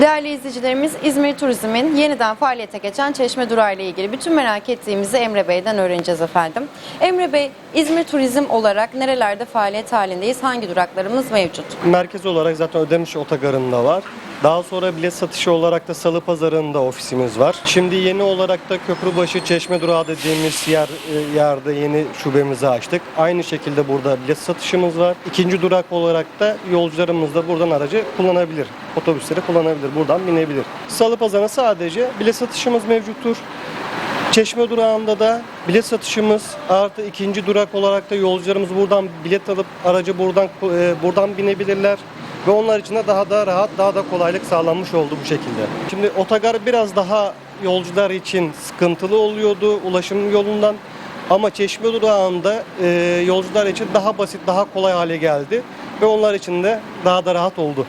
Değerli izleyicilerimiz İzmir Turizm'in yeniden faaliyete geçen Çeşme Durağı ile ilgili bütün merak ettiğimizi Emre Bey'den öğreneceğiz efendim. Emre Bey, İzmir Turizm olarak nerelerde faaliyet halindeyiz? Hangi duraklarımız mevcut? Merkez olarak zaten Ödemiş Otogarı'nda var. Daha sonra bilet satışı olarak da Salı Pazarı'nda ofisimiz var. Şimdi yeni olarak da Köprübaşı Çeşme Durağı dediğimiz yer e, yerde yeni şubemizi açtık. Aynı şekilde burada bilet satışımız var. İkinci durak olarak da yolcularımız da buradan aracı kullanabilir. Otobüsleri kullanabilir, buradan binebilir. Salı Pazarı'na sadece bilet satışımız mevcuttur. Çeşme durağında da bilet satışımız artı ikinci durak olarak da yolcularımız buradan bilet alıp aracı buradan e, buradan binebilirler ve onlar için de daha da rahat, daha da kolaylık sağlanmış oldu bu şekilde. Şimdi otogar biraz daha yolcular için sıkıntılı oluyordu ulaşım yolundan ama Çeşme durağında e, yolcular için daha basit, daha kolay hale geldi ve onlar için de daha da rahat oldu.